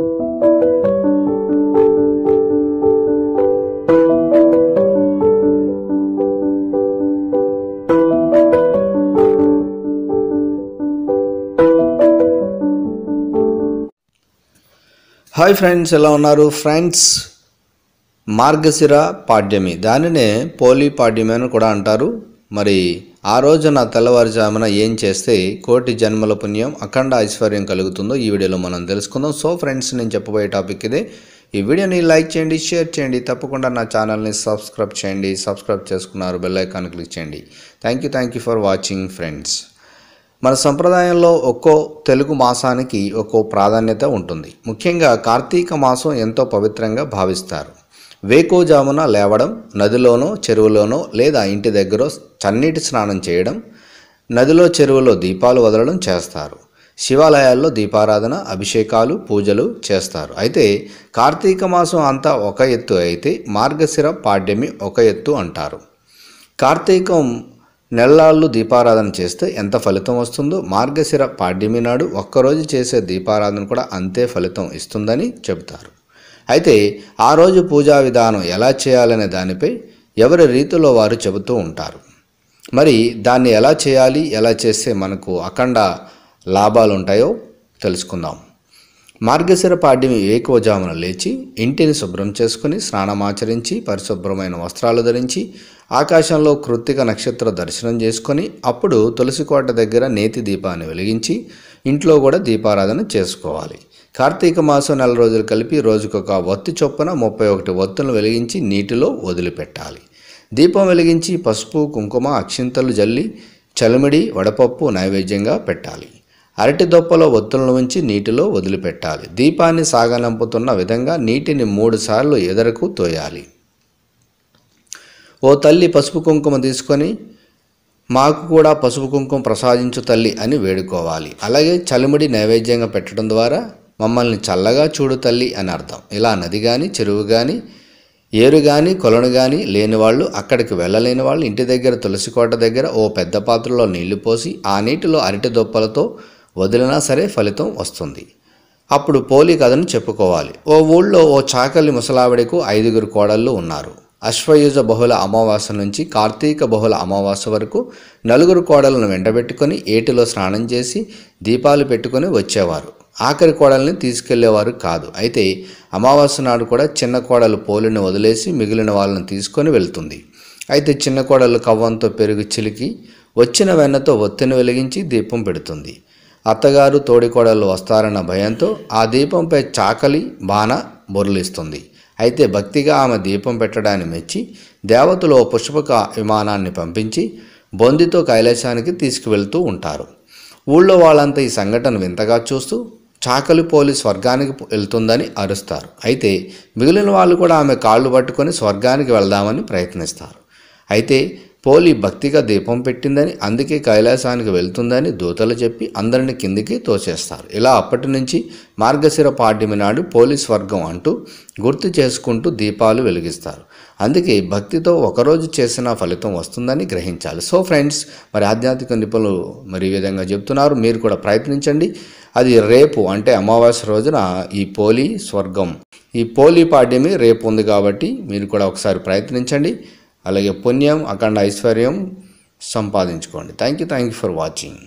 Hi friends ఎలా ఉన్నారు? Friends మార్గశిర పాడ్యమి. దానినే పోలీ పాడ్యమి అని కూడా అంటారు. మరి ఆ రోజున తెల్లవారుజామున ఏం చేస్తే కోటి జన్మల పుణ్యం అఖండ ఐశ్వర్యం కలుగుతుందో ఈ వీడియోలో మనం తెలుసుకుందాం. సో ఫ్రెండ్స్ నేను చెప్పబోయే టాపిక్ ఇదే. ఈ వీడియోని లైక్ చేయండి షేర్ చేయండి. తప్పకుండా నా ఛానల్ని సబ్స్క్రైబ్ చేయండి. సబ్స్క్రైబ్ చేసుకున్నారు బెల్ ఐకాన్ క్లిక్ చేయండి. Thank you thank you for watching friends. మన సంప్రదాయంలో ఒక్కో తెలుగు మాసానికి ఒక్కో ప్రాధాన్యత ఉంటుంది. ముఖ్యంగా కార్తీక మాసం ఎంతో పవిత్రంగా భావిస్తారు. వేకోజామున లేవడం నదిలోనో చెరువులోనో లేదా ఇంటి దగ్గర చన్నీటి స్నానం చేయడం నదిలో చెరువులో దీపాలు వదలడం చేస్తారు. శివాలయాల్లో దీపారాధన అభిషేకాలు పూజలు చేస్తారు. అయితే కార్తీక మాసం అంతా ఒక ఎత్తు అయితే మార్గశిర పాడ్యమి ఒక ఎత్తు అంటారు. కార్తీకం నెల్లాళ్ళు దీపారాధన చేస్తే ఎంత ఫలితం వస్తుందో మార్గశిర పాడ్యమి నాడు ఒక్కరోజు చేసే దీపారాధన కూడా అంతే ఫలితం ఇస్తుందని చెబుతారు. అయితే ఆ రోజు పూజా విధానం ఎలా చేయాలనే దానిపై ఎవరి రీతిలో వారు చెబుతూ ఉంటారు. మరి దాన్ని ఎలా చేయాలి ఎలా చేస్తే మనకు అఖండ లాభాలు ఉంటాయో తెలుసుకుందాం. మార్గశిర పాడ్యమి ఏకోజామున లేచి ఇంటిని శుభ్రం చేసుకుని స్నానమాచరించి పరిశుభ్రమైన వస్త్రాలు ధరించి ఆకాశంలో కృత్తిక నక్షత్ర దర్శనం చేసుకొని అప్పుడు తులసికోట దగ్గర నేతి దీపాన్ని వెలిగించి ఇంట్లో కూడా దీపారాధన చేసుకోవాలి. కార్తీక మాసం నెల రోజులు కలిపి రోజుకొక వత్తి చొప్పున ముప్పై ఒకటి వత్తులను వెలిగించి నీటిలో వదిలిపెట్టాలి. దీపం వెలిగించి పసుపు కుంకుమ అక్షింతలు జల్లి చలిమిడి వడపప్పు నైవేద్యంగా పెట్టాలి. అరటి దొప్పలో ఒత్తులను ఉంచి నీటిలో వదిలిపెట్టాలి. దీపాన్ని సాగనంపుతున్న విధంగా నీటిని మూడుసార్లు ఎదరకు తోయాలి. ఓ తల్లి పసుపు కుంకుమ తీసుకొని మాకు కూడా పసుపు కుంకుమ ప్రసాదించు తల్లి అని వేడుకోవాలి. అలాగే చలిమిడి నైవేద్యంగా పెట్టడం ద్వారా మమ్మల్ని చల్లగా చూడు తల్లి అని అర్థం. ఇలా నది కానీ చెరువు కానీ ఏరు కానీ కొలను కానీ లేని వాళ్ళు అక్కడికి వెళ్ళలేని వాళ్ళు. ఇంటి దగ్గర తులసి కోట దగ్గర ఓ పెద్ద పాత్రలో నీళ్ళు పోసి ఆ నీటిలో అరటి దొప్పలతో వదిలినా సరే ఫలితం వస్తుంది. అప్పుడు పోలి కథను చెప్పుకోవాలి. ఓ ఊళ్ళో ఓ చాకలి ముసలావిడకు ఐదుగురు కోడళ్ళు ఉన్నారు. అశ్వయుజ బహుళ అమావాస్య నుంచి కార్తీక బహుళ అమావాస్య వరకు నలుగురు కోడలను వెంటబెట్టుకొని ఏటిలో స్నానం చేసి దీపాలు పెట్టుకొని వచ్చేవారు. ఆఖరి కోడల్ని తీసుకెళ్ళేవారు కాదు. అయితే అమావాస్య నాడు కూడా చిన్న కోడలు పోలిని వదిలేసి మిగిలిన వాళ్ళని తీసుకొని వెళ్తుంది. అయితే చిన్న కోడలు కవ్వంతో పెరుగు చిలికి వచ్చిన వెన్నతో ఒత్తిని వెలిగించి దీపం పెడుతుంది. అత్తగారు తోడికోడలు వస్తారన్న భయంతో ఆ దీపంపై చాకలి బాణ బొరలిస్తుంది. అయితే భక్తిగా ఆమె దీపం పెట్టడాన్ని మెచ్చి దేవతలు ఓ పుష్పక విమానాన్ని పంపించి బొందితో కైలాసానికి తీసుకువెళ్తూ ఉంటారు. ఊళ్ళో వాళ్ళంతా ఈ సంఘటన వింతగా చూస్తూ చాకలి పోలి స్వర్గానికి వెళ్తుందని అరుస్తారు. అయితే మిగిలిన వాళ్ళు కూడా ఆమె కాళ్ళు పట్టుకొని స్వర్గానికి వెళ్దామని ప్రయత్నిస్తారు. అయితే పోలి భక్తిగా దీపం పెట్టిందని అందుకే కైలాసానికి వెళ్తుందని దూతలు చెప్పి అందరిని కిందికి తోచేస్తారు ఇలా అప్పటి నుంచి మార్గశిర పాడ్యమి నాడు పోలి స్వర్గం అంటూ గుర్తు చేసుకుంటూ దీపాలు వెలిగిస్తారు. అందుకే భక్తితో ఒకరోజు చేసిన ఫలితం వస్తుందని గ్రహించాలి. సో ఫ్రెండ్స్ మరి ఆధ్యాత్మిక నిపుణులు మరి ఈ విధంగా చెప్తున్నారు మీరు కూడా ప్రయత్నించండి. అది రేపు అంటే అమావాస్య రోజున ఈ పోలి స్వర్గం. ఈ పోలి పాడ్యమి రేపు ఉంది కాబట్టి మీరు కూడా ఒకసారి ప్రయత్నించండి. అలాగే పుణ్యం అఖండ ఐశ్వర్యం సంపాదించుకోండి. Thank you thank you for watching